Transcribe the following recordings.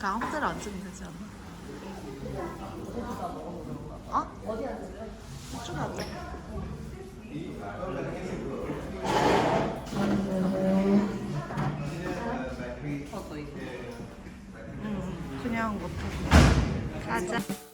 가운데를 앉으면 되지 않나? 어? 어디 앉을래? 이쪽에 앉아. 응, 그냥 못하고. 가자.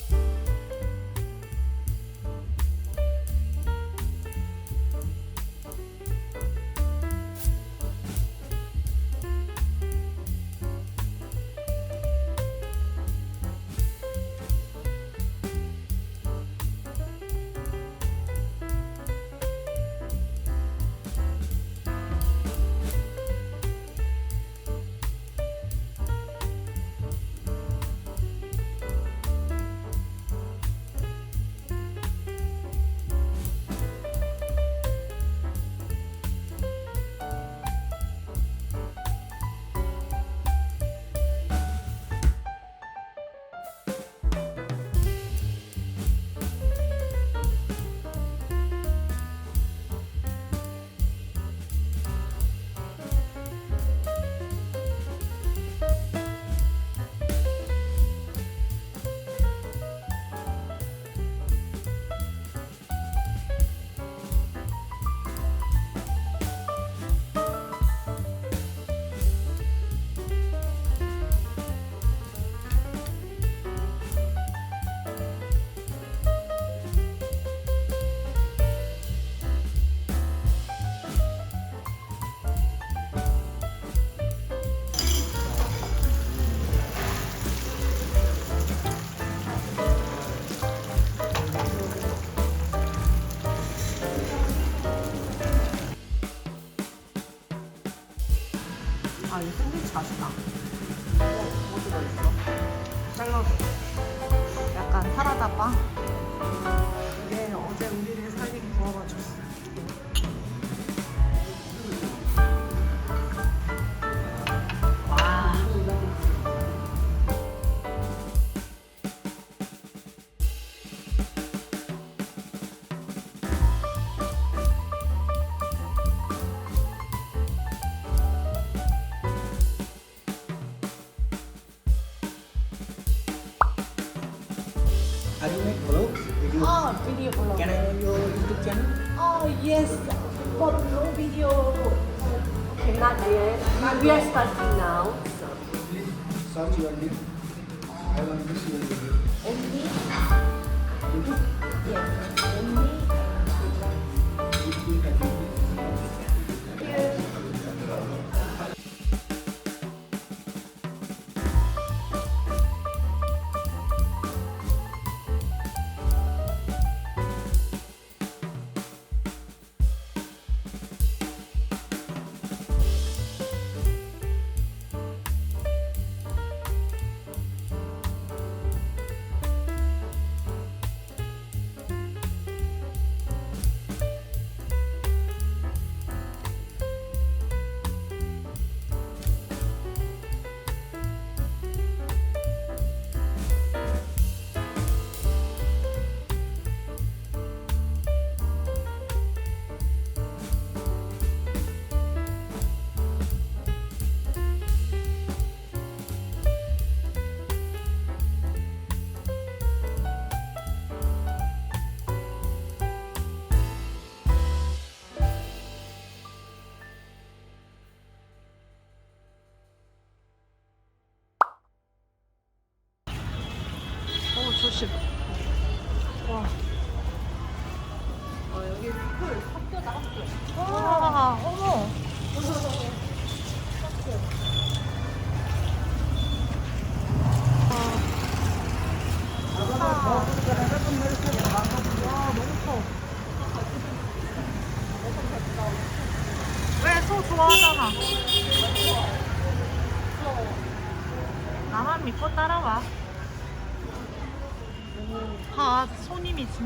샐러드. 약간 사라다 빵. 이게 어제 우리를 살린 Are you make vlog? Video? Oh, video blog. Can I know your YouTube channel? Oh, yes. But no video. Okay, not yet. We are starting now. So. Please search your link. I want to see your video. YouTube? Yes. Only?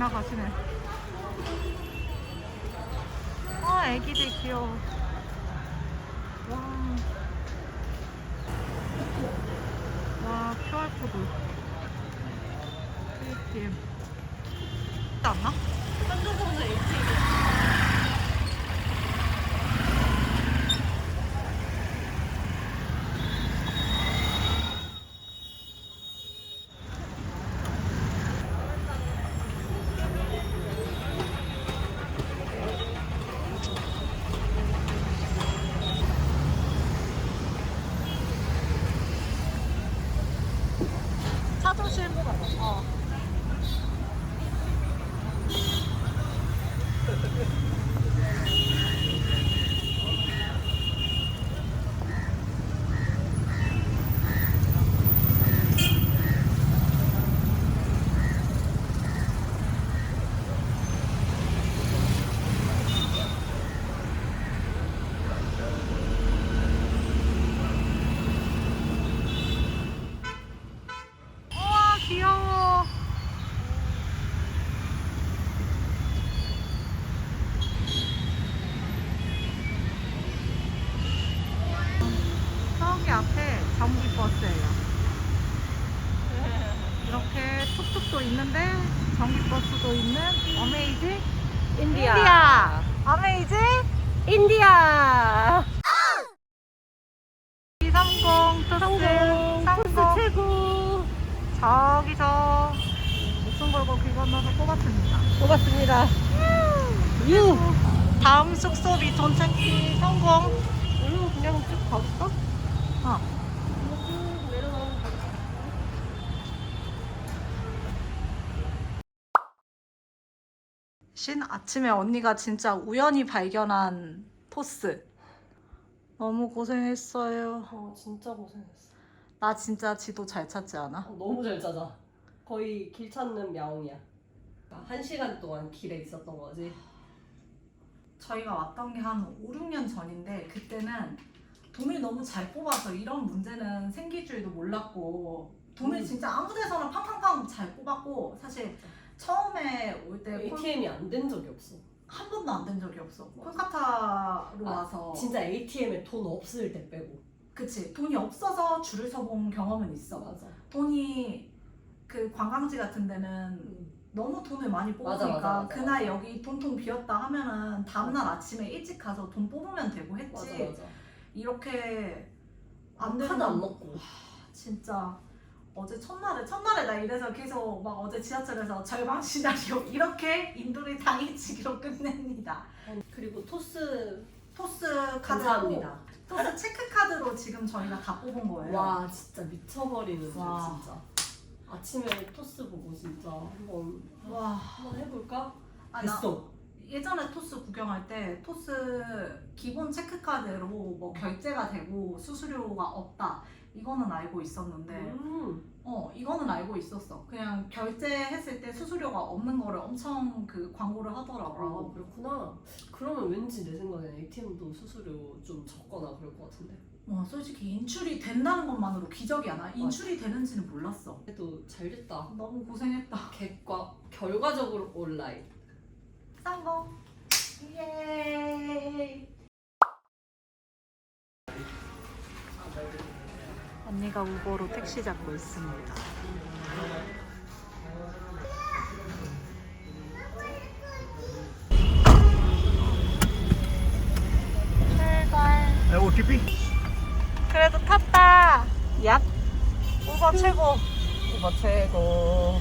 지나가시네. 아, 애기들 귀여워. 와. 와, QR코드. ATM. 있지 않나? 하시는 거 같 아. 어. 건너서 뽑았습니다. 고맙습니다. 유. 다음 숙소비 돈 찾기 성공. 음, 그냥 쭉 가볼까? 어. 쭉 내려가면 신 아침에 언니가 진짜 우연히 발견한 토스. 너무 고생했어요. 어, 진짜 고생했어. 나 진짜 지도 잘 찾지 않아? 어, 너무 잘 찾아. 거의 길 찾는 야옹이야. 한 시간 동안 길에 있었던 거지. 저희가 왔던 게 한 5, 6년 전인데 그때는 돈을 너무 잘 뽑아서 이런 문제는 생길 줄도 몰랐고 돈을 음. 진짜 아무 데서나 팡팡팡 잘 뽑았고 사실 처음에 올때한 ATM이 안 된 적이 없어. 번도 안 된 적이 없어. 콜카타로 아, 와서 진짜 ATM에 돈 없을 때 빼고. 그치 돈이 없어서 줄을 서본 경험은 있어. 맞아. 돈이 그 관광지 같은 데는 음. 너무 돈을 많이 맞아, 뽑으니까 맞아, 맞아, 그날 여기 돈통 비었다 하면은 다음날 아침에 일찍 가서 돈 뽑으면 되고 했지 맞아 맞아. 이렇게 안 되는 카드 안 먹고. 진짜 어제 첫날에 첫날에 나 이래서 계속 막 어제 지하철에서 절망 시나리오 이렇게 인도를 당일치기로 끝냅니다 그리고 토스 토스 카드로 감사합니다. 토스 체크 카드로 지금 저희가 다 뽑은 거예요 와 진짜 미쳐버리는 줄 와. 진짜. 아침에 토스 보고 진짜 한번 와 한번 해볼까? 아, 나 됐어. 예전에 토스 구경할 때 토스 기본 체크카드로 뭐 결제가 되고 수수료가 없다 이거는 알고 있었는데 음. 어 이거는 알고 있었어 그냥 결제했을 때 수수료가 없는 거를 엄청 그 광고를 아 하더라고 그렇구나. 그러면 왠지 내 생각엔 ATM도 수수료 좀 적거나 그럴 것 같은데. 와 솔직히 인출이 된다는 것만으로 기적이야 나 인출이 되는지는 몰랐어. 그래도 잘 됐다. 너무 고생했다. 객과 결과적으로 온라인. 성공 예. 언니가 우버로 택시 잡고 있습니다. 출발 네, OTP? 그래도 탔다. 얍. 우버 최고. 우버 최고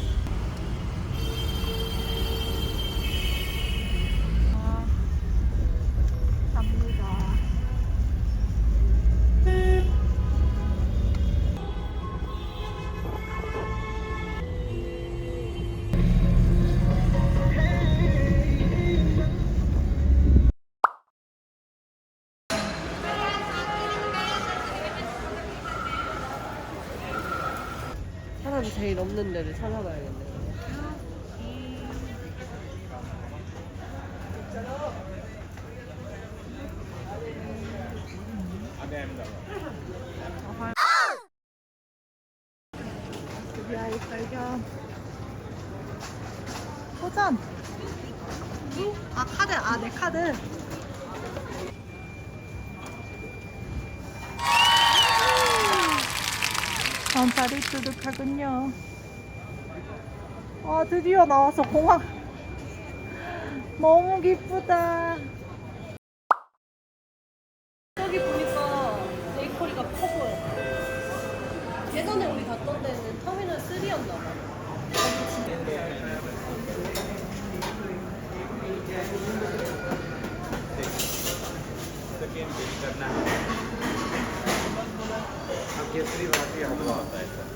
사람 제일 없는 데를 찾아봐야겠네. 드디어 발견 도전 아 카드 아 내 카드 전자리 뚜둑하군요. 아 드디어 나와서 공항. 너무 기쁘다 arriba. No.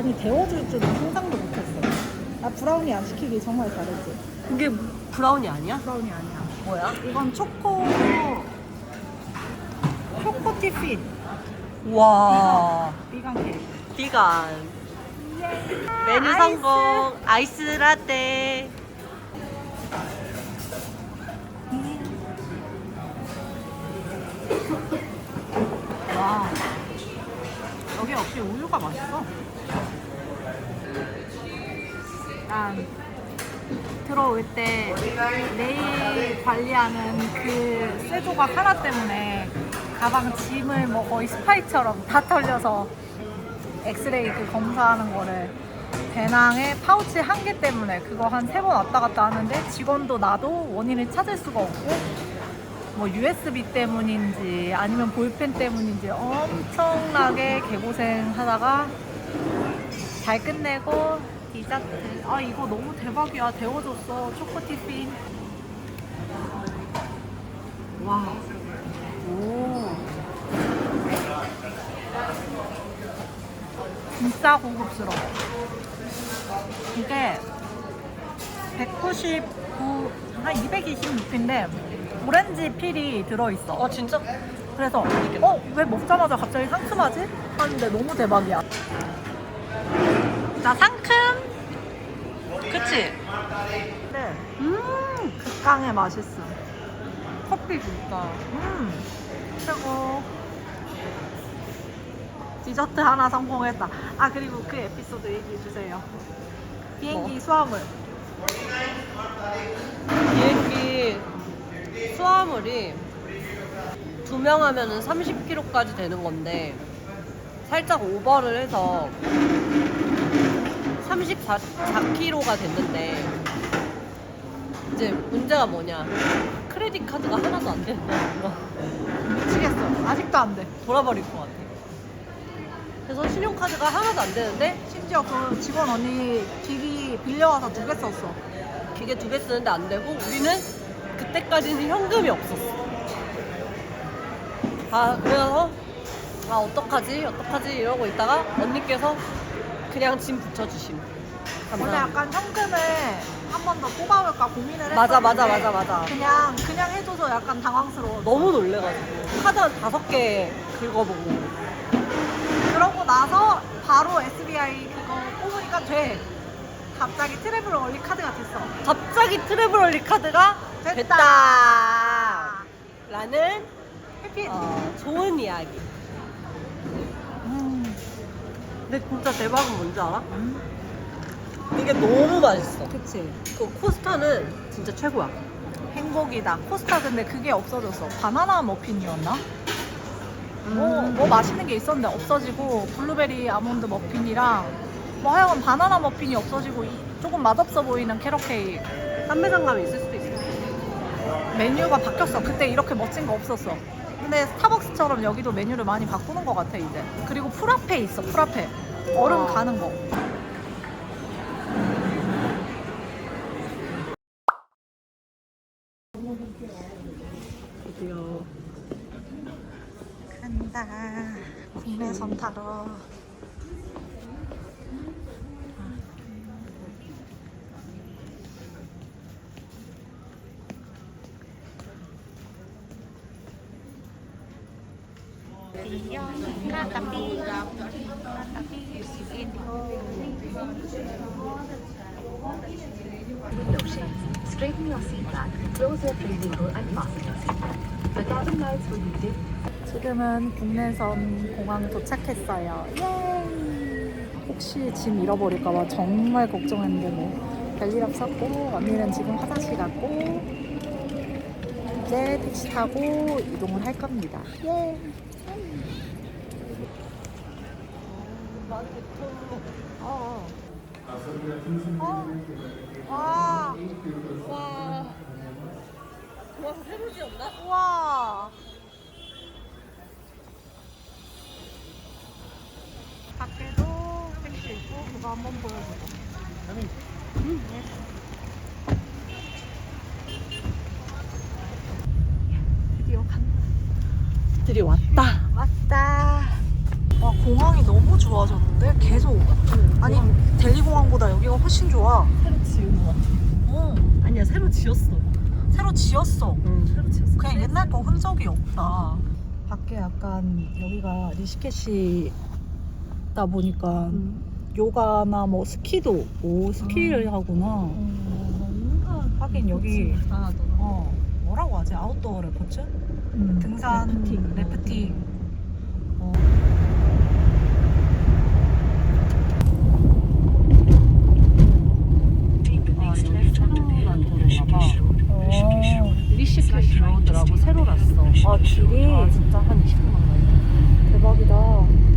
아니 데워줄 줄은 상상도 못했어. 나 브라우니 안 시키기 정말 잘했지. 그게 브라우니 아니야? 브라우니 아니야. 뭐야? 이건 초코 초코 티핀 와. 비건 케이크. 비간 메뉴 성공. 아이스 라떼. 와. 여기 역시 우유가 맛있어. 일단 들어올 때 내일 관리하는 그 쇠조각 하나 때문에 가방 짐을 뭐 거의 스파이처럼 다 털려서 엑스레이 그 검사하는 거를 배낭에 파우치 한 개 때문에 그거 한 세 번 왔다 갔다 하는데 직원도 나도 원인을 찾을 수가 없고 뭐 USB 때문인지 아니면 볼펜 때문인지 엄청나게 개고생 하다가 잘 끝내고 디저트 아 이거 너무 대박이야 데워줬어 초코 티핀 와 오 진짜 고급스러워 이게 199, 한 226인데 오렌지 필이 들어있어. 어 진짜? 그래서 어? 왜 먹자마자 갑자기 상큼하지? 하는데 너무 대박이야. 나 상큼? 그치? 네. 음, 극강의 맛있음. 커피 진짜. 음, 최고. 디저트 하나 성공했다. 아, 그리고 그 에피소드 얘기해주세요. 비행기 수화물. 비행기 수화물이 두 명 하면은 30kg까지 되는 건데 살짝 오버를 해서 34kg가 됐는데 이제 문제가 뭐냐 크레딧 카드가 하나도 안 된다는 거 미치겠어. 아직도 안 돼. 돌아버릴 것 같아 그래서 신용카드가 하나도 안 되는데 심지어 그 직원 언니 기기 빌려와서 두 개 썼어. 기계 두 개 쓰는데 안 되고 우리는 그때까지는 현금이 없었어. 아 그래서 아 어떡하지 어떡하지 이러고 있다가 언니께서 그냥 짐 붙여주심. 원래 감사합니다. 약간 현금을 한 번 더 뽑아볼까 고민을 했었는데 맞아 맞아 맞아 맞아. 그냥 그냥 해줘서 약간 당황스러워. 너무 놀래가지고 카드 한 다섯 개 긁어보고 그러고 나서 바로 SBI 그거 뽑으니까 돼. 갑자기 트래블 원리 카드가 됐어. 갑자기 트래블러리 카드가 됐다. 됐다. 라는 해피. 어, 좋은 이야기. 음, 근데 진짜 대박은 뭔지 알아? 이게 너무 맛있어. 그치. 그 코스타는 진짜 최고야. 행복이다. 코스타 근데 그게 없어졌어. 바나나 머핀이었나? 뭐, 음. 뭐 맛있는 게 있었는데 없어지고 블루베리 아몬드 머핀이랑 뭐 하여간 바나나 머핀이 없어지고 이- 조금 맛없어 보이는 캐럿 케이크 판매상감이 있을 수도 있어. 메뉴가 바뀌었어. 그때 이렇게 멋진 거 없었어. 근데 스타벅스처럼 여기도 메뉴를 많이 바꾸는 것 같아 이제. 그리고 프라페 있어. 프라페. 얼음 와. 가는 거. 드디어 간다. 국내선 타러. 지금은 국내선 공항 도착했어요. 예! 혹시 짐 잃어버릴까봐 정말 걱정했는데 뭐 별일 없었고 언니는 지금 화장실 갔고 이제 택시 타고 이동을 할 겁니다. 예! 어. 어. 와. 와 공항 새로 지었나? 우와. 밖에도 택시 있고 그거 한번 보여주고. 음, 예. 드디어 간다. 드디어 왔다. 왔다. 와 공항이 너무 좋아졌는데 계속. 아니 델리 공항보다 여기가 훨씬 좋아. 새로 지은 것 같아. 어. 아니야 새로 지었어. 새로 지었어. 응, 새로 지었어. 그냥 옛날 거 흔적이 없다. 밖에 약간 여기가 리시켓이다 보니까 음. 요가나 뭐 스키도 오 스키를 하구나. 뭔가 하긴 여기 불안하더라. 어 뭐라고 하지 아웃도어 레포츠? 등산 래프팅. 래프팅. 어. 80km 나오더라고 세로 났어. 아 길이? 아 진짜 한 20분 걸려 대박이다.